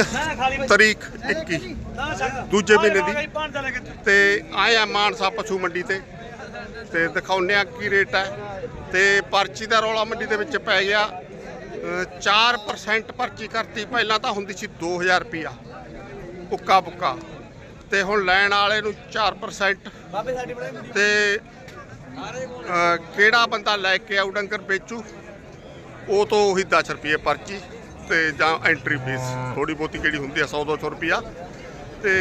ਅੱਜ ਤਰੀਕ 21 ਦੂਜੇ ਮਹੀਨੇ ਦੀ। ਤੇ। ਆਏ ਆ ਮਾਨਸਾ ਪਸ਼ੂ ਮੰਡੀ ਤੇ। ਤੇ ਦਿਖਾਉਂਦੇ ਆ ਕੀ ਰੇਟ ਹੈ ਤੇ ਪਰਚੀ ਦਾ ਰੌਲਾ ਮੰਡੀ ਦੇ ਵਿੱਚ ਪੈ ਗਿਆ। ਅ, 4% ਪਰਚੀ ਕਰਤੀ। ਪਹਿਲਾਂ ਤਾਂ ਹੁੰਦੀ ਸੀ 2000 ਰੁਪਿਆ ਉੱਕਾ ਬੁੱਕਾ। ਤੇ ਹੁਣ ਲੈਣ ਵਾਲੇ ਨੂੰ 4% ਤੇ ਕਿਹੜਾ ਬੰਦਾ ਲੈ ਕੇ ਆਊ ਡੰਗਰ ਵੇਚੂ? ਉਹ ਤੋਂ ਉਹੀ 10 ਰੁਪਏ ਪਰਚੀ। ਤੇ ਜਾਂ ਐਂਟਰੀ ਫੀਸ ਥੋੜੀ ਬਹੁਤੀ ਕਿਹੜੀ ਹੁੰਦੀ ਆ 100 200 ਰੁਪਿਆ ਤੇ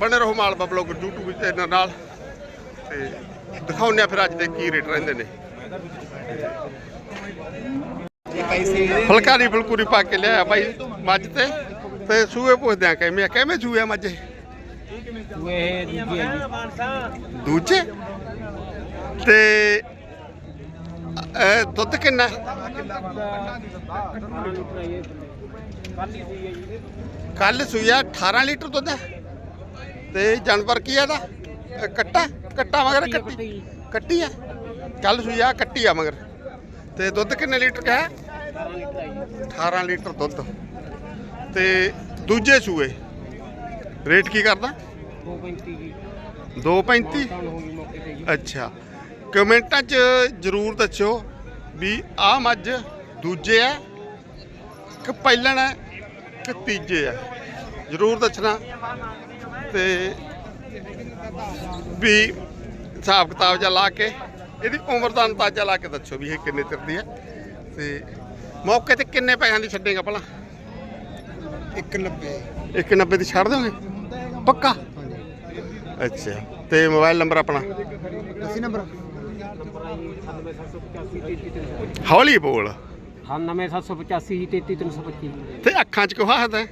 ਬਣੇ ਰਹੋ ਮਾਲਵਾ ਬਲੌਗ YouTube ਚੈਨਲ ਨਾਲ। ਤੇ ਦਿਖਾਉਂਦੇ ਆ ਫਿਰ ਅੱਜ ਦੇ ਕੀ ਰੇਟ ਰਹਿੰਦੇ ਨੇ। ਫਲਕਾਰੀ ਫਲਕੂਰੀ ਪਾ ਕੇ ਲਿਆਇਆ ਬਾਈ ਮੱਝ ਤੇ। ਤੇ ਸੂਏ ਪੁੱਛਦੇ ਆ ਕਿਵੇਂ? ਕਿਵੇਂ ਸੂਏ ਮੱਝ? ਦੂਜੀ ਹੈ ਦੂਜੇ? ਤੇ ਇਹ ਦੁੱਧ ਕਿੰਨਾ? ਹੈ? ਕੱਲ ਸੂਇਆ 18 ਲੀਟਰ ਦੁੱਧ ਹੈ ਤੇ ਜਾਨਵਰ ਕੀ ਹੈ ਦਾ ਕੱਟਾ? ਕੱਟਾ ਮਗਰ ਕੱਟੀ ਕੱਟੀ? ਹੈ ਕੱਲ ਸੂਇਆ ਕੱਟੀ ਆ ਮਗਰ। ਤੇ ਦੁੱਧ ਕਿੰਨੇ ਲੀਟਰ ਹੈ 18 ਲੀਟਰ ਦੁੱਧ। ਤੇ ਦੂਜੇ ਸੂਏ ਰੇਟ ਕੀ ਕਰਦਾ? 235 ਜੀ। 235 ਟਨ ਹੋ ਗਈ ਮੌਕੇ ਤੇ ਜੀ। ਅੱਛਾ। ਕਮੈਂਟਾਂ 'ਚ ਜਰੂਰ ਦੱਸਿਓ ਵੀ ਆਹ ਮੱਝ ਦੂਜੇ ਆ ਕਿ ਪਹਿਲਣ ਹੈ ਕਿ ਤੀਜੇ ਆ। ਜਰੂਰ ਦੱਸਣਾ। ਤੇ ਵੀ ਹਿਸਾਬ ਕਿਤਾਬ ਜਿਹਾ ਲਾ ਕੇ ਇਹਦੀ ਉਮਰ ਦਾ ਅੰਦਾਜ਼ਾ ਲਾ ਕੇ ਦੱਸੋ ਵੀ ਇਹ ਕਿੰਨੇ ਚਿਰ ਦੀ ਹੈ ਤੇ ਮੌਕੇ ਤੇ ਕਿੰਨੇ ਪੈਸਿਆਂ ਦੀ ਛੱਡੇਗਾ ਭਲਾ? 190 190 ਦੀ ਛੱਡ ਦੋਗੇ? ਪੱਕਾ? ਅੱਛਾ। ਤੇ ਮੋਬਾਈਲ ਨੰਬਰ ਆਪਣਾ? ਅਸੀਂ ਨੰਬਰ। ਹੌਲੀ ਬੋਲ। ਹਾਂ 9785 33325 ਤੇ ਅੱਖਾਂ 'ਚ ਕਿਉਂ ਹੱਸਦਾ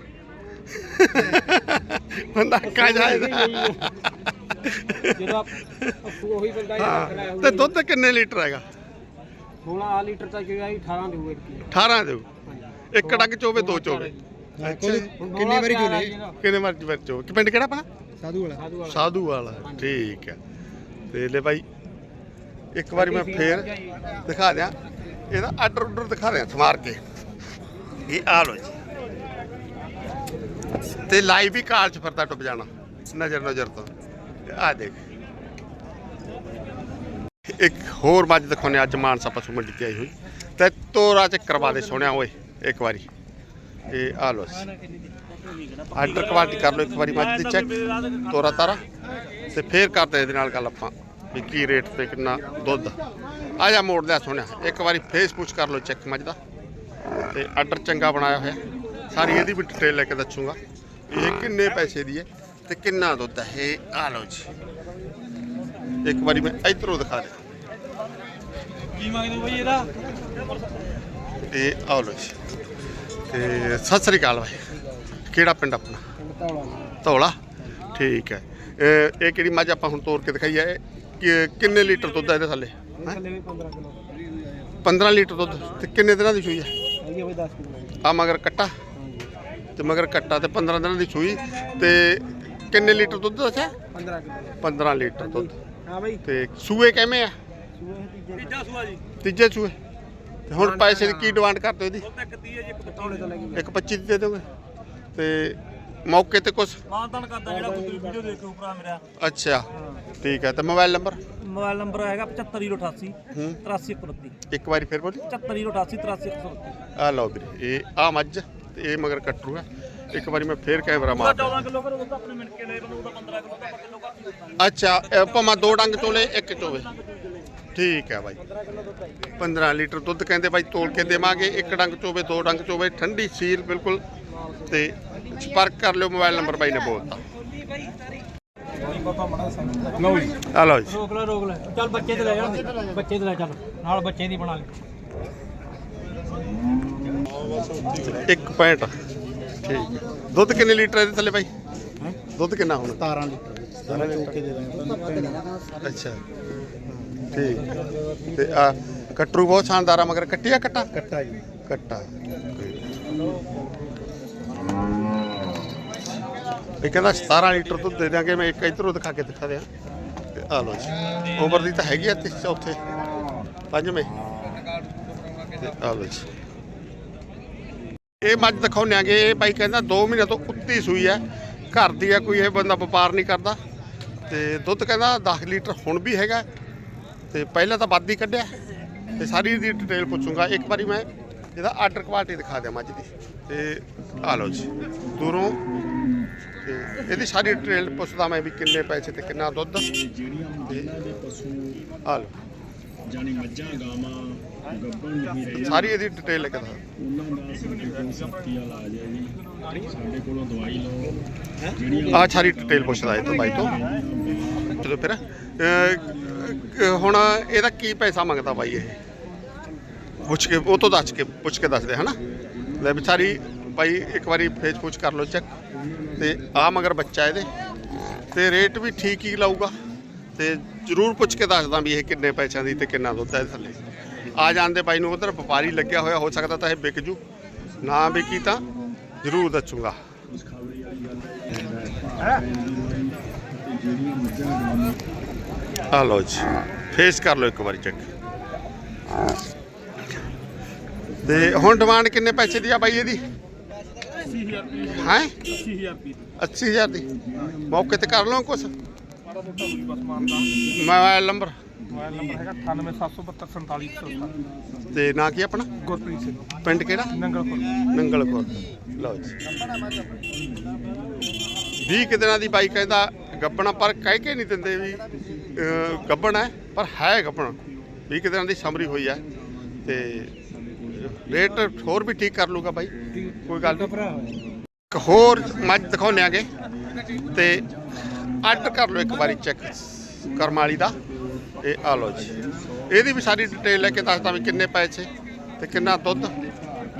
ਬੰਦਾ ਅੱਖਾਂ 'ਚ ਹੱਸਦਾ ਜਦੋਂ ਆਪ ਉਹੀ ਬੰਦਾ ਹੀ ਰੱਖ ਲਿਆ ਹਾਂ ਤੇ ਦੁੱਧ ਕਿੰਨੇ ਲੀਟਰ ਹੈਗਾ? 16 ਲੀਟਰ ਤੱਕ ਜਿਹੜਾ 18 ਦੇਊਗਾ ਕੀ 18 ਦਿਓ। ਇੱਕ ਡੰਗ ਚੋਵੇ ਦੋ ਚੋਵੇ। ਕਿੰਨੇ ਵਾਰੀ ਚੋਲੇ? ਕਿੰਨੇ ਮਰਜ਼ੀ ਵਾਰ ਚੋਵੇ? ਕਿ ਪਿੰਡ ਕਿਹੜਾ ਆਪਣਾ? ਸਾਧੂ ਵਾਲਾ ਸਾਧੂ ਵਾਲਾ ਸਾਧੂ ਵਾਲਾ ਠੀਕ ਹੈ। ਤੇ ਲੈ ਭਾਈ ਇੱਕ ਵਾਰੀ ਮੈਂ ਫੇਰ ਦਿਖਾ ਦਿਆਂ। ਇਹਦਾ ਆਰਡਰ ਆਰਡਰ ਦਿਖਾ ਦਿਆਂ, ਸਮਾਰ ਕੇ। ਇਹ ਆ ਲੋ ਜੀ। ਤੇ ਲਾਈਵ ਵੀ ਕਾਲ ਚ ਫਿਰਦਾ ਟੁੱਟ ਜਾਣਾ, ਨਜ਼ਰ ਨਜ਼ਰ ਤੋਂ। ਆ ਦੇਖ। ਇੱਕ ਹੋਰ ਮੱਝ ਦਿਖਾਉਣੇ ਅੱਜ ਮਾਨਸਾ ਪਸ਼ੂ ਮੰਡੀ ਤੇ ਆਈ ਹੋਈ। ਤੇ ਤੋਰਾ ਚ ਕਰਵਾ ਦੇ ਸੋਹਣਿਆ, ਓਏ, ਇੱਕ ਵਾਰੀ। ਇਹ ਆ ਲੋ ਆਰਡਰ ਕੁਆਲਿਟੀ ਕਰ ਲਓ, ਇੱਕ ਵਾਰੀ ਮੱਝ ਤੇ ਚੈੱਕ ਤੋਰਾ ਤਾਰਾ। ਤੇ ਫੇਰ ਕਰਦੇ ਇਹਦੇ ਨਾਲ ਗੱਲ ਆਪਾਂ। ਵੀ ਕੀ ਰੇਟ ਤੇ ਕਿੰਨਾ ਦੁੱਧ। ਆ ਜਾ ਮੋੜ ਲਿਆ ਸੋਹਣਿਆ। ਇੱਕ ਵਾਰੀ ਫੇਸ ਪੁੱਛ ਕਰ ਲਓ ਚੈੱਕ ਮੱਝ ਦਾ। ਤੇ ਆਰਡਰ ਚੰਗਾ ਬਣਾਇਆ ਹੋਇਆ। ਸਾਰੀ ਇਹਦੀ ਵੀ ਡਿਟੇਲ ਲੈ ਕੇ ਦੱਸੂਗਾ ਇਹ ਕਿੰਨੇ ਪੈਸੇ ਦੀ ਹੈ ਤੇ ਕਿੰਨਾ ਦੁੱਧ ਹੈ। ਇਹ ਆ ਲਓ ਜੀ। ਇੱਕ ਵਾਰੀ ਮੈਂ ਇਧਰੋਂ ਦਿਖਾ ਦਿਆਂ। ਕੀ ਮੰਗਦੇ ਬਈ ਇਹਦਾ? ਇਹ ਆ ਲਓ ਜੀ। ਤੇ ਸਤਿ ਸ੍ਰੀ ਅਕਾਲ ਭਾਈ ਕਿਹੜਾ ਪਿੰਡ ਆਪਣਾ? ਧੌਲਾ। ਠੀਕ ਹੈ। ਇਹ ਕਿਹੜੀ ਮੱਝ ਆਪਾਂ ਹੁਣ ਤੋੜ ਕੇ ਦਿਖਾਈ ਹੈ? ਕਿ- ਕਿੰਨੇ ਲੀਟਰ ਦੁੱਧ ਹੈ ਇਹਦੇ ਥੱਲੇ? ਹੈਂ? ਥੱਲੇ ਵੀ 15 ਕਿਲੋ 15 ਲੀਟਰ ਦੁੱਧ। ਤੇ ਕਿੰਨੇ ਦਿਨਾਂ ਦੀ ਸੂਈ ਹੈ? ਹੈਗੀ ਆ ਬਈ 10 ਕਿਲੋ ਆ ਮਗਰ ਕੱਟਾ। ਤੇ ਮਗਰ ਕੱਟਾ ਤੇ 15 ਦਿਨਾਂ ਦੀ ਸੂਈ। ਤੇ ਕਿੰਨੇ ਲੀਟਰ ਦੁੱਧ ਦੱਸਿਆ? 15 ਕਿਲੋ 15 ਲੀਟਰ ਦੁੱਧ। ਹਾਂ ਬਈ ਤੇ ਸੂਏ ਕਿਵੇਂ ਆ? ਤੀਜਾ ਸੂਆ ਜੀ ਤੀਜੇ ਸੂਏ। ਤੇ ਹੁਣ ਪੈਸੇ ਦੀ ਕੀ ਡਿਮਾਂਡ ਕਰਦੇ ਹੋ ਇਹਦੀ? ਇੱਕ 30 ਹੈ ਜੀ ਇੱਕ 25 ਤੋਂ ਲੱਗੀ ਇੱਕ 25 ਦੀ ਦੇ ਦੋਗੇ ਤੇ ਮੌਕੇ ਤੇ ਕੁਝ ਮਾਨਤਾਨ ਕਰਦਾ ਜਿਹੜਾ ਕੋਈ ਵੀਡੀਓ ਦੇਖੋ ਭਰਾ ਮੇਰਾ। ਅੱਛਾ। ਠੀਕ ਹੈ ਤੇ ਮੋਬਾਈਲ ਨੰਬਰ? ਮੋਬਾਈਲ ਨੰਬਰ ਹੈਗਾ 75088 ਹੂੰ। 8331 ਇੱਕ ਵਾਰੀ ਫਿਰ ਬੋਲੀ। 75088 8331 ਆ ਲਓ ਵੀਰੇ ਇਹ ਆ ਮੱਝ ਤੇ ਇਹ ਮਗਰ ਕੱਟਰੂ ਹੈ। ਇੱਕ ਵਾਰੀ ਮੈਂ ਫੇਰ ਕੈਮਰਾ ਮਾਰ ਦਿਆਂ। 14 ਕਿਲੋ ਕਰੋ ਤਾਂ ਆਪਣੇ ਮਿੰਟ ਕੇ ਲੈ ਉਹਦਾ 15 ਕਿਲੋ ਦਾ ਕਿਲੋ ਕਰ ਅੱਛਾ ਭਾਵੇਂ ਦੋ ਡੰਗ ਚੋਲੇ ਇੱਕ ਚੋਵੇ। ਠੀਕ ਹੈ ਬਾਈ। 15 ਲੀਟਰ ਦੁੱਧ ਕਹਿੰਦੇ ਬਾਈ ਤੋਲ ਕੇ ਦੇਵਾਂਗੇ। ਇੱਕ ਡੰਗ ਚੋਵੇ ਦੋ ਡੰਗ ਚੋਵੇ ਠੰਡੀ ਸੀਲ ਬਿਲਕੁਲ। ਤੇ ਸੰਪਰਕ ਕਰ ਲਿਓ ਮੋਬਾਈਲ ਨੰਬਰ ਬਾਈ ਨੇ ਬੋਲਤਾ। ਲਓ ਜੀ। ਆ ਲਓ ਜੀ। ਰੋਕ ਲੈ ਰੋਕ ਲੈ। ਚੱਲ ਬੱਚੇ ਤੇ ਲੈ ਜਾ। ਬੱਚੇ ਤੇ ਲੈ ਚੱਲ। ਨਾਲ ਬੱਚੇ ਦੀ ਬਣਾ ਲੈ ਇੱਕ ਪੈਂਟ ਠੀਕ ਦੁੱਧ ਕਿੰਨੇ ਲੀਟਰ ਹੈ ਇਹਦੇ ਥੱਲੇ ਬਾਈ? ਦੁੱਧ ਕਿੰਨਾ ਹੁਣ? 17 ਲੀਟਰ। 17 ਚੌਕੇ ਦੇ ਦਾਂਗੇ ਅੱਛਾ। ਠੀਕ ਤੇ ਆ ਕਟਰੂ ਬਹੁਤ ਸ਼ਾਨਦਾਰ ਆ ਮਗਰ ਕੱਟੀ ਆ ਕੱਟਾ? ਕੱਟਾ ਜੀ। ਕੱਟਾ। ਇਹ ਕਹਿੰਦਾ 17 ਲੀਟਰ ਦੁੱਧ ਦੇ ਦਿਆਂਗੇ, ਮੈਂ ਇੱਕ ਇਧਰੋਂ ਦਿਖਾ ਕੇ ਦਿਖਾ ਦਿਆਂ। ਤੇ ਆ ਲਓ ਜੀ ਉਮਰ ਦੀ ਤਾਂ ਹੈਗੀ ਆ ਤੇ ਚੌਥੇ, ਪੰਜਵੇਂ। ਤੇ ਆ ਲਓ ਜੀ। ਇਹ ਮੱਝ ਦਿਖਾਉਂਦੇ ਆਂਗੇ, ਇਹ ਬਾਈ ਕਹਿੰਦਾ 2 ਮਹੀਨੇ ਤੋਂ ਉੱਤੀ ਸੂਈ ਹੈ ਘਰ ਦੀ ਹੈ ਕੋਈ ਇਹ ਬੰਦਾ ਵਪਾਰ ਨਹੀਂ ਕਰਦਾ। ਤੇ ਦੁੱਧ ਕਹਿੰਦਾ 10 ਲੀਟਰ ਹੁਣ ਵੀ ਹੈਗਾ, ਤੇ ਪਹਿਲਾਂ ਤਾਂ ਵੱਧ ਹੀ ਕੱਢਿਆ। ਤੇ ਸਾਰੀ ਦੀ ਡਿਟੇਲ ਪੁੱਛੂੰਗਾ, ਇੱਕ ਵਾਰੀ ਮੈਂ ਇਹਦਾ ਆਰਡਰ ਕੁਆਲਿਟੀ ਦਿਖਾ ਦਿਆਂ ਮੱਝ ਦੀ। ਤੇ ਆ ਲਓ ਜੀ, ਦੂਰੋਂ ਤੇ ਇਹਦੀ ਸਾਰੀ ਡਿਟੇਲ ਪੁੱਛਦਾ ਮੈਂ ਵੀ ਕਿੰਨੇ ਪੈਸੇ ਤੇ ਕਿੰਨਾ ਦੁੱਧ। ਜਿਹੜੀਆਂ ਜਿਨ੍ਹਾਂ ਦੇ ਪਸ਼ੂ ਆ ਲਓ। ਜਾਨੀ ਮੱਝਾਂ ਗਾਵਾਂ ਗੱਭਣ ਨਹੀਂ ਰਹੇ ਸਾਰੀ ਇਹਦੀ ਡਿਟੇਲ ਲਿਖਦਾ ਉਹਨਾਂ ਦਾ ਸਾਡੇ ਕੋਲ ਸਖਤੀ ਵਾਲਾ ਆ ਜਾਏ ਜੀ। ਸਾਡੇ ਕੋਲੋਂ ਦਵਾਈ ਲਓ। ਜਿਹੜੀਆਂ ਆ ਸਾਰੀ ਡਿਟੇਲ ਪੁੱਛਦਾ ਇਹ ਤੋਂ ਬਾਈ ਤੋਂ। ਚਲੋ ਫਿਰ ਹੁਣ ਇਹਦਾ ਕੀ ਪੈਸਾ ਮੰਗਦਾ ਬਾਈ ਇਹ? ਪੁੱਛ ਕੇ ਉਹ ਤੋਂ ਦੱਸ ਕੇ ਪੁੱਛ ਕੇ ਦੱਸਦੇ ਹਨਾ। ਲੈ ਵਿਚਾਰੀ ਬਾਈ ਇੱਕ ਵਾਰੀ ਫੇਸ ਪੁੱਛ ਕਰ ਲਓ ਚੈੱਕ ਤੇ ਆ ਮਗਰ ਬੱਚਾ ਇਹਦੇ। ਤੇ ਰੇਟ ਵੀ ਠੀਕ ਹੀ ਲਾਊਗਾ। ਤੇ ਜਰੂਰ ਪੁੱਛ ਕੇ ਦੱਸਦਾ ਵੀ ਇਹ ਕਿੰਨੇ ਪੈਸਿਆਂ ਦੀ ਤੇ ਕਿੰਨਾ ਦੁੱਧ ਹੈ ਥੱਲੇ। ਆ ਜਾਂਦੇ ਬਾਈ ਨੂੰ ਉਧਰ ਵਪਾਰੀ ਲੱਗਿਆ ਹੋਇਆ, ਹੋ ਸਕਦਾ ਤਾਂ ਇਹ ਵਿਕ ਜੂ। ਨਾ ਵਿਕੀ ਤਾਂ ਜਰੂਰ ਦੱਸੂਗਾ। ਆ ਲਓ ਜੀ ਫੇਸ ਕਰ ਲਓ ਇੱਕ ਵਾਰੀ ਚੈੱਕ ਤੇ ਹੁਣ ਡਿਮਾਂਡ ਕਿੰਨੇ ਪੈਸੇ ਦੀ ਆ ਬਾਈ ਇਹਦੀ? 80000 ਹੈ? 80000 ਰੁਪਏ 80000 ਦੀ। ਮੌਕੇ ਤੇ ਕਰ ਲਓ ਕੁਛ? ਮਾੜਾ ਮੋਟਾ ਹੋਈ ਬਸ ਮਾਨਦਾ ਮੋਬਾਈਲ ਨੰਬਰ ਮੋਬਾਈਲ ਨੰਬਰ ਹੈਗਾ 9877247147 ਤੇ ਨਾਂ ਕੀ ਆਪਣਾ? ਗੁਰਪ੍ਰੀਤ ਸਿੰਘ। ਪਿੰਡ ਕਿਹੜਾ? ਨੰਗਲਪੁਰ ਨੰਗਲਪੁਰ ਲਓ ਜੀ। 20 ਕੁ ਦਿਨਾਂ ਦੀ ਬਾਈ ਕਹਿੰਦਾ ਗੱਬਣਾ ਪਰ ਕਹਿ ਕੇ ਨਹੀਂ ਦਿੰਦੇ ਵੀ ਗੱਭਣ ਹੈ ਪਰ ਹੈ ਗੱਬਣ 20 ਕੁ ਦਿਨਾਂ ਦੀ ਸਮਰੀ ਹੋਈ ਹੈ। ਤੇ ਰੇਟ ਹੋਰ ਵੀ ਠੀਕ ਕਰ ਲੂਗਾ ਬਾਈ। ਕੋਈ ਗੱਲ ਨਹੀਂ। ਇੱਕ ਹੋਰ ਮੱਝ ਦਿਖਾਉਂਦੇ ਆਂਗੇ ਤੇ ਅੱਡ ਕਰ ਲਓ ਇੱਕ ਵਾਰੀ ਚੈੱਕ ਕਰਮ ਵਾਲੀ ਦਾ। ਇਹ ਆ ਲਓ ਜੀ। ਇਹਦੀ ਵੀ ਸਾਰੀ ਡਿਟੇਲ ਲੈ ਕੇ ਦੱਸਦਾ ਵੀ ਕਿੰਨੇ ਪੈਸੇ ਤੇ ਕਿੰਨਾ ਦੁੱਧ।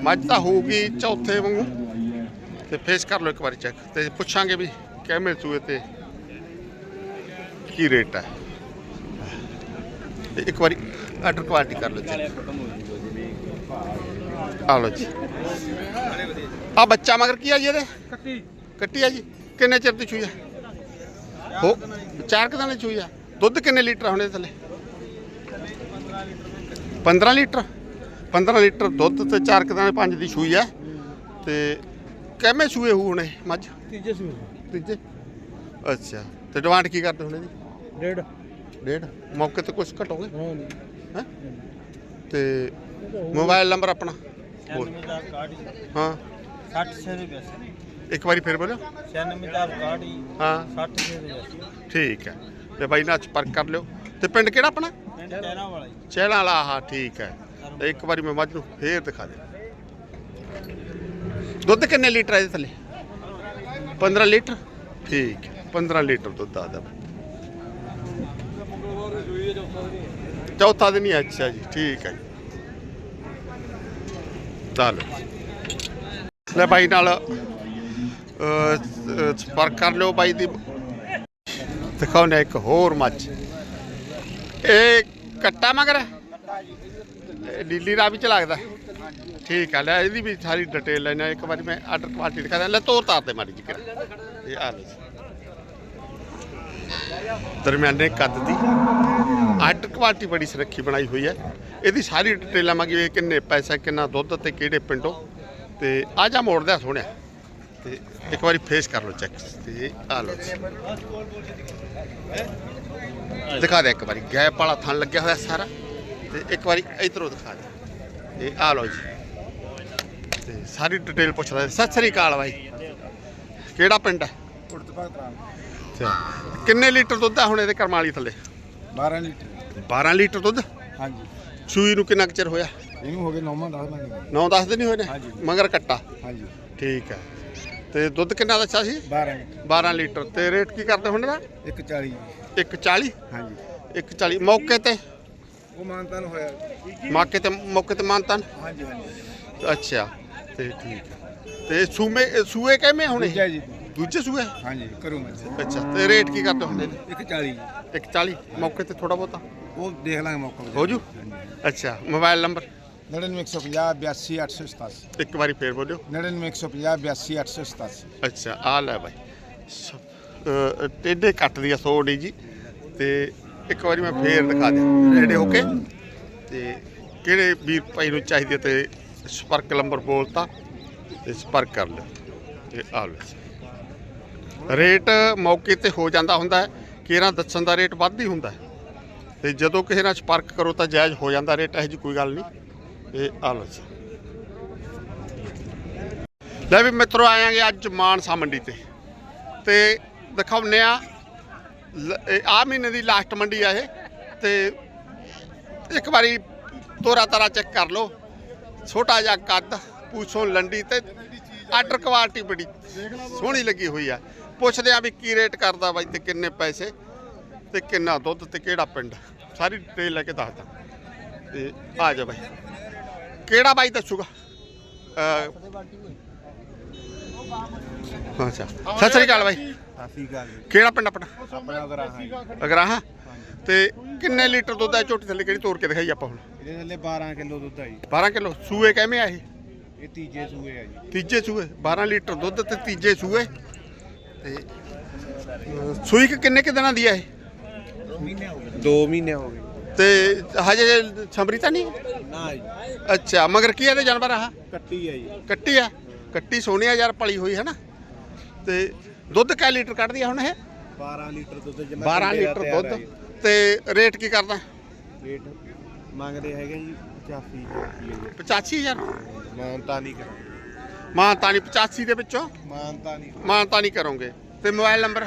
ਮੱਝ ਤਾਂ ਹੋਊਗੀ ਚੌਥੇ ਵਾਂਗੂ। ਤੇ ਫੇਸ ਕਰ ਲਓ ਇੱਕ ਵਾਰੀ ਚੈੱਕ ਤੇ ਪੁੱਛਾਂਗੇ ਵੀ ਕਿਵੇਂ ਸੂਏ ਤੇ। ਕੀ ਰੇਟ ਹੈ ਤੇ ਇੱਕ ਵਾਰੀ ਆਰਡਰ ਕੁਆਲਿਟੀ ਕਰ ਲਓ ਚੈੱਕ ਆ ਲਓ ਜੀ। ਆ ਬੱਚਾ ਮਗਰ ਕੀ ਆ ਜੀ ਇਹਦੇ? ਕੱਟੀ। ਕੱਟੀ ਆ ਜੀ। ਕਿੰਨੇ ਚਿਰ ਦੀ ਚੂਈ ਆ? ਹੋ ਚਾਰ ਕੁ ਦਿਨਾਂ ਦੀ ਚੂਈ ਆ। ਦੁੱਧ ਕਿੰਨੇ ਲੀਟਰ ਆ ਹੁਣ ਇਹਦੇ ਥੱਲੇ? 15 ਲੀਟਰ। 15 ਲੀਟਰ ਦੁੱਧ ਤੇ ਚਾਰ ਕੁ ਦਿਨਾਂ ਪੰਜ ਦੀ ਚੂਈ ਆ। ਤੇ ਕਿਵੇਂ ਸੂਏ ਹੋਊ ਹੁਣ ਮੱਝ? ਤੀਜੇ ਸੂਏ ਤੀਜੇ? ਅੱਛਾ। ਤੇ ਡਿਮਾਂਡ ਕੀ ਕਰਦੇ ਹੁਣ ਇਹਦੀ? ਡੇਢ। ਡੇਢ। ਮੌਕੇ ਤੇ ਕੁਝ ਘਟੋਗੇ ਹਾਂ ਹੈ? ਤੇ ਮੋਬਾਈਲ ਨੰਬਰ ਆਪਣਾ? ਬੋਲ। 94061 ਹਾਂ। 60 ਦੇ ਇੱਕ ਵਾਰੀ ਫਿਰ ਬੋਲੋ। 96061 ਹਾਂ। 60 ਦੇ ਠੀਕ ਹੈ। ਤੇ ਬਾਈ ਨਾਲ ਸੰਪਰਕ ਕਰ ਲਿਓ। ਤੇ ਪਿੰਡ ਕਿਹੜਾ ਆਪਣਾ? ਪਿੰਡ ਟੈਰਾ ਵਾਲਾ ਜੀ। ਚਹਿਲਾਂ ਵਾਲਾ ਹਾਂ ਠੀਕ ਹੈ। ਤੇ ਇੱਕ ਵਾਰੀ ਮੈਂ ਮੱਝ ਨੂੰ ਫੇਰ ਦਿਖਾ ਦੇ ਦੁੱਧ ਕਿੰਨੇ ਲੀਟਰ ਹੈ ਇਹਦੇ ਥੱਲੇ? 15 ਲੀਟਰ? ਠੀਕ ਹੈ। 15 ਲੀਟਰ ਦੁੱਧ ਆਦਾ ਚੌਥਾ ਦਿਨ ਹੀ ਹੈ, ਅੱਛਾ ਜੀ। ਠੀਕ ਹੈ ਜੀ। ਚੱਲ ਲੈ ਬਾਈ ਨਾਲ ਸੰਪਰਕ ਕਰ ਲਿਓ ਬਾਈ ਦੀ। ਦਿਖਾਉਣੇ ਇੱਕ ਹੋਰ ਮੱਛ ਇਹ ਕੱਟਾ ਮਗਰ? ਹੈ? ਨੀਲੀ ਰਾਵੀ ਚ ਲੱਗਦਾ। ਠੀਕ ਹੈ ਲੈ ਇਹਦੀ ਵੀ ਸਾਰੀ ਡਿਟੇਲ ਲੈਣਾ ਇੱਕ ਵਾਰੀ ਮੈਂ ਆਰਡਰ ਕੁਆਲਿਟੀ ਦਿਖਾ ਦਿਆਂ। ਲੈ ਤੋਰ ਤਾਰ ਤੇ ਮਾੜੀ ਜੀ ਇਹ ਆ ਲਓ ਦਰਮਿਆਨੇ ਕੱਦ ਦੀ। ਆਰਡਰ ਕੁਆਲਿਟੀ ਬੜੀ ਸੁਰੱਖੀ ਬਣਾਈ ਹੋਈ ਹੈ। ਇਹਦੀ ਸਾਰੀ ਡਿਟੇਲਾਂ ਮੰਗੀ ਵੀ ਕਿੰਨੇ ਪੈਸਾ ਕਿੰਨਾ ਦੁੱਧ ਤੇ ਕਿਹੜੇ ਪਿੰਡੋਂ। ਤੇ ਆ ਜਾ ਮੋੜਦਾ ਸੋਹਣਿਆ। ਤੇ ਇੱਕ ਵਾਰੀ ਫੇਸ ਕਰ ਲਓ ਚੈੱਕ। ਤੇ ਆ ਲਓ ਜੀ। ਦਿਖਾ ਦੇ ਇੱਕ ਵਾਰੀ। ਗੈਪ ਵਾਲਾ ਥਣ ਲੱਗਿਆ ਹੋਇਆ ਸਾਰਾ। ਤੇ ਇੱਕ ਵਾਰੀ ਇਧਰੋਂ ਦਿਖਾ ਦੇ। ਇਹ ਆ ਲਓ ਜੀ। ਤੇ ਸਾਰੀ ਡਿਟੇਲ ਪੁੱਛਦਾ ਸਤਿ ਸ੍ਰੀ ਅਕਾਲ ਬਾਈ। ਕਿਹੜਾ ਪਿੰਡ ਹੈ? ਅੱਛਾ। ਕਿੰਨੇ ਲੀਟਰ ਦੁੱਧ ਆ ਹੁਣ ਇਹਦੇ ਕਰਮਾਲੀ ਥੱਲੇ? 12 ਲੀਟਰ। 12 ਲੀਟਰ ਦੁੱਧ? ਹਾਂਜੀ। ਸੂਈ ਨੂੰ ਕਿੰਨਾ ਕੁ ਚਿਰ ਹੋਇਆ? ਇਹਨੂੰ ਹੋ ਗਏ 9 10 ਮਹੀਨੇ 9-10 ਦਿਨ ਹੀ ਹੋਏ ਨੇ? ਹਾਂਜੀ। ਮਗਰ ਕੱਟਾ? ਹਾਂਜੀ। ਠੀਕ ਹੈ। ਤੇ ਦੁੱਧ ਕਿੰਨਾ ਦੱਸਿਆ ਸੀ? 12 ਲੀਟਰ। 12 ਲੀਟਰ। ਤੇ ਰੇਟ ਕੀ ਕਰਦੇ ਹੁਣ ਦਾ 140 140 ਹਾਂਜੀ। 140 ਮੌਕੇ ਤੇ? ਉਹ ਮਾਨਤਾਨ ਹੋਇਆ। ਮੌਕੇ ਤੇ ਮੌਕੇ ਤੇ ਮਾਨਤਨ? ਹਾਂਜੀ ਹਾਂਜੀ। ਅੱਛਾ। ਤੇ ਠੀਕ ਹੈ। ਤੇ ਸੂਮੇ ਸੂਏ ਕਿਵੇਂ ਹੁਣ? ਦੂਜਾ ਜੀ। ਦੂਜੇ ਸੂਏ? ਹਾਂਜੀ ਕਰੂੰਗਾ ਅੱਛਾ। ਤੇ ਰੇਟ ਕੀ ਕਰਦੇ ਹੁੰਦੇ ਨੇ 140 140 ਮੌਕੇ ਤੇ ਥੋੜਾ ਬਹੁਤਾ? ਉਹ ਦੇਖ ਲਾਂਗੇ ਮੌਕਾ ਹੋ ਜੂ ਅੱਛਾ ਮੋਬਾਈਲ ਨੰਬਰ? 99150 82 887 ਇੱਕ ਵਾਰੀ ਫੇਰ ਬੋਲਿਓ। 99150 82 887 ਅੱਛਾ ਆ ਲੈ ਬਾਈ। ਸ- ਅ, ਟੇਢੇ ਕੱਟ ਦੀ ਆ ਸੋੜੀ ਜੀ। ਤੇ ਇੱਕ ਵਾਰੀ ਮੈਂ ਫੇਰ ਦਿਖਾ ਦੇ ਰੇੜੇ ਹੋ ਕੇ? ਤੇ ਕਿਹੜੇ ਵੀਰ ਭਾਈ ਨੂੰ ਚਾਹੀਦੀ ਹੈ ਤੇ ਸੰਪਰਕ ਨੰਬਰ ਬੋਲਤਾ ਤੇ ਸੰਪਰਕ ਕਰ ਲਿਓ। ਇਹ ਆ ਲਓ। ਰੇਟ ਮੌਕੇ ਤੇ ਹੋ ਜਾਂਦਾ ਹੁੰਦਾ ਹੈ। ਕੇਰਾਂ ਦੱਸਣ ਦਾ ਰੇਟ ਵੱਧ ਹੀ ਹੁੰਦਾ ਹੈ। ਤੇ ਜਦੋਂ ਕਿਸੇ ਨਾਲ ਸੰਪਰਕ ਕਰੋ ਤਾਂ ਜਾਇਜ਼ ਹੋ ਜਾਂਦਾ, ਰੇਟ ਇਹੋ ਜਿਹੀ ਕੋਈ ਗੱਲ ਨਹੀਂ। ਇਹ ਆ ਲਓ ਜੀ। ਲੈ ਵੀ ਮਿੱਤਰੋ ਆਇਆਂਗੇ ਅੱਜ ਮਾਨਸਾ ਮੰਡੀ ਤੇ। ਤੇ ਦਿਖਾਉਨੇ ਆ ਆ ਮਹੀਨੇ ਦੀ ਲਾਸਟ ਮੰਡੀ ਆ ਇਹ। ਤੇ ਇੱਕ ਵਾਰੀ ਤੋਰਾ ਤਾਰਾ ਚੈੱਕ ਕਰ ਲਓ। ਛੋਟਾ ਜਿਹਾ ਕੱਦ, ਪੂਛੋਂ ਲੰਡੀ ਤੇ ਆਰਡਰ ਕੁਆਲਿਟੀ ਬੜੀ ਸੋਹਣੀ ਲੱਗੀ ਹੋਈ ਆ। ਪੁੱਛਦੇ ਆ ਵੀ ਕੀ ਰੇਟ ਕਰਦਾ ਬਾਈ ਤੇ ਕਿੰਨੇ ਪੈਸੇ। ਤੇ ਕਿੰਨਾ ਦੁੱਧ ਤੇ ਕਿਹੜਾ ਪਿੰਡ? ਸਾਰੀ ਡਿਟੇਲ ਲੈ ਕੇ ਦੱਸਦਾ। ਤੇ ਆ ਜਾ ਬਾਈ। ਕਿਹੜਾ ਬਾਈ ਦੱਸੂਗਾ? ਅੱਛਾ। ਸਤਿ ਸ੍ਰੀ ਅਕਾਲ ਬਾਈ। ਕਾਫੀ ਗੱਲ ਕਿਹੜਾ ਪਿੰਡ ਆਪਣਾ? ਆਪਣਾ ਗਰਾਹਾਂ ਅਗਰਾਹਾਂ। ਤੇ ਕਿੰਨੇ ਲੀਟਰ ਦੁੱਧ ਹੈ ਝੋਟੀ ਥੱਲੇ ਕਿਹੜੀ ਤੋੜ ਕੇ ਦਿਖਾਈ ਆਪਾਂ ਹੁਣ? ਇਹਦੇ ਥੱਲੇ 12 ਕਿਲੋ ਦੁੱਧ ਆ ਜੀ। 12 ਕਿਲੋ। ਸੂਏ ਕਿਵੇਂ ਆ ਇਹ? ਇਹ ਤੀਜੇ ਸੂਏ ਆ ਜੀ। ਤੀਜੇ ਸੂਏ। 12 ਲੀਟਰ ਦੁੱਧ ਤੇ ਤੀਜੇ ਸੂਏ। ਤੇ ਸੂਈ ਕਿੰਨੇ ਕਿ ਦਿਨਾਂ ਦੀ ਆ ਇਹ? 2 ਮਹੀਨੇ ਹੋ ਗਏ। ਤੇ ਹਜੇ ਛਮਰੀ ਤਾਂ ਨਹੀਂ? ਨਾ ਜੀ। ਅੱਛਾ ਮਗਰ ਕੀ ਇਹਦੇ ਜਾਨਵਰ ਆ ਕੱਟੀ ਆ ਜੀ। ਕੱਟੀ ਆ? ਕੱਟੀ ਸੋਹਣੀ ਆ ਯਾਰ ਪਲੀ ਹੋਈ ਹੈ ਨਾ ਤੇ ਦੁੱਧ ਕੈ ਲੀਟਰ ਕੱਢਦੀ ਆ ਹੁਣ ਇਹ? 12 ਲੀਟਰ ਦੁੱਧ ਜਮਾ 12 ਲੀਟਰ ਦੁੱਧ। ਤੇ ਰੇਟ ਕੀ ਕਰਦਾ? ਰੇਟ ਮੰਗਦੇ ਹੈਗੇ ਜੀ 85000 85000 ਮਾਨਤਾ ਨਹੀਂ ਕਰਾਂਗੇ। ਮਾਂ ਤਾਨੀ 85 ਦੇ ਵਿੱਚੋਂ? ਮਾਨਤਾ ਨਹੀਂ ਕਰੋਗੇ। ਤੇ ਮੋਬਾਈਲ ਨੰਬਰ?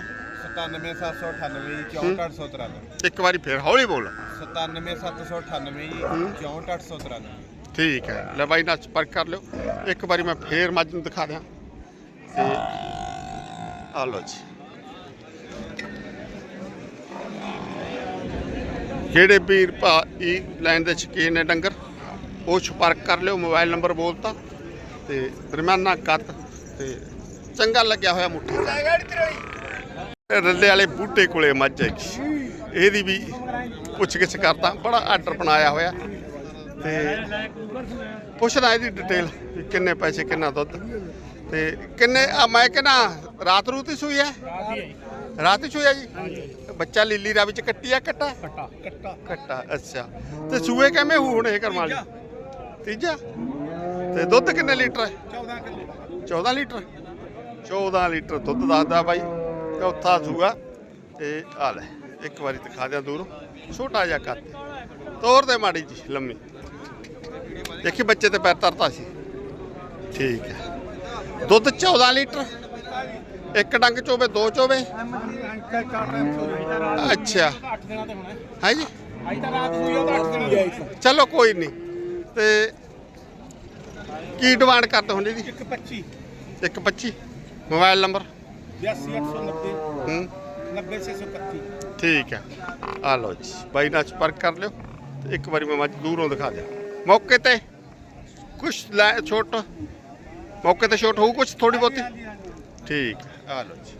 97798 ਜੀ 64893 ਇੱਕ ਵਾਰੀ ਫੇਰ ਹੌਲੀ ਬੋਲ। 97798 ਜੀ ਹੂੰ। 64893 ਠੀਕ ਹੈ। ਲੈ ਬਾਈ ਨਾਲ ਸੰਪਰਕ ਕਰ ਲਿਓ। ਇੱਕ ਵਾਰੀ ਮੈਂ ਫੇਰ ਮੱਝ ਨੂੰ ਦਿਖਾ ਦਿਆਂ। ਤੇ ਆ ਲਓ ਜੀ। ਜਿਹੜੇ ਵੀਰ ਭਾਈ ਲੈਣ ਦੇ ਸ਼ਕੀਨ ਨੇ ਡੰਗਰ ਉਹ ਸੰਪਰਕ ਕਰ ਲਿਓ ਮੋਬਾਈਲ ਨੰਬਰ ਬੋਲਤਾ। ਤੇ ਦਰਮਿਆਨਾ ਕੱਦ ਤੇ ਚੰਗਾ ਲੱਗਿਆ ਹੋਇਆ ਮੁੱਠੀ। ਰੱਲੇ ਵਾਲੇ ਬੂਟੇ ਕੋਲੇ ਮੱਝ ਹੈਗੀ। ਇਹਦੀ ਵੀ ਪੁੱਛ ਗਿੱਛ ਕਰਦਾ ਬੜਾ ਆਰਡਰ ਬਣਾਇਆ ਹੋਇਆ। ਤੇ ਪੁੱਛਦਾ ਇਹਦੀ ਡਿਟੇਲ ਵੀ ਕਿੰਨੇ ਪੈਸੇ ਕਿੰਨਾ ਦੁੱਧ। ਤੇ ਕਿੰਨੇ ਆ ਮੈਂ ਕਹਿੰਦਾ ਰਾਤ ਰੂਤ ਹੀ ਸੂਈ ਹੈ? ਰਾਤ ਹੀ ਸੂਈ ਹੈ ਜੀ? ਬੱਚਾ ਲੀਲੀ ਰਾ ਵਿੱਚ ਕੱਟੀ ਆ ਕੱਟਾ? ਕੱਟਾ ਅੱਛਾ। ਤੇ ਸੂਏ ਕਿਵੇਂ ਹੂ ਹੁਣ ਇਹ ਕਰਮ ਵਾਲੀ? ਤੀਜਾ? ਤੇ ਦੁੱਧ ਕਿੰਨੇ ਲੀਟਰ ਹੈ? 14 ਕਿਲੋ। 14 ਲੀਟਰ? 14 ਲੀਟਰ ਦੁੱਧ ਦੱਸਦਾ ਬਾਈ। ਚੌਥਾ ਸੂਆ ਤੇ ਆ ਲੈ ਇੱਕ ਵਾਰੀ ਦਿਖਾ ਦਿਆਂ ਦੂਰੋਂ। ਛੋਟਾ ਜਿਹਾ ਕੱਦ। ਤੋਰ ਦੇ ਮਾੜੀ ਜੀ ਲੰਮੀ। ਦੇਖੀ ਬੱਚੇ ਤੇ ਪੈਰ ਤਰਤਾ ਸੀ। ਠੀਕ ਹੈ। ਦੁੱਧ 14 ਲੀਟਰ। ਇੱਕ ਡੰਗ ਚੋਵੇ ਦੋ ਚੋਵੇ। ਅੱਛਾ। 8 ਦਿਨਾਂ ਤੇ ਹੋਣਾ ਹੈ। ਜੀ ਅੱਜ ਤਾਂ ਰਾਤ ਸੂਈ ਆ ਤਾਂ 8 ਦਿਨ ਹੋ ਗਏ ਚਲੋ ਕੋਈ ਨਹੀਂ। ਤੇ ਕੀ ਡਿਮਾਂਡ ਕਰਦੇ ਹੁੰਦੇ ਜੀ? 125 ਇੱਕ 25 ਮੋਬਾਈਲ ਨੰਬਰ? 82890 ਹੂੰ। 90631 ਠੀਕ ਹੈ। ਆ ਲਓ ਜੀ ਬਾਈ ਨਾਲ ਸੰਪਰਕ ਕਰ ਲਿਓ ਤੇ ਇੱਕ ਵਾਰੀ ਮੈਂ ਮੱਝ ਦੂਰੋਂ ਦਿਖਾ ਦਿਆਂ। ਮੌਕੇ ਤੇ ਕੁਛ ਲੈ ਛੋਟ। ਮੌਕੇ ਤੇ ਛੋਟ ਹੋਊ ਕੁਛ ਥੋੜੀ ਬਹੁਤੀ? ਠੀਕ ਆ ਲਓ ਜੀ।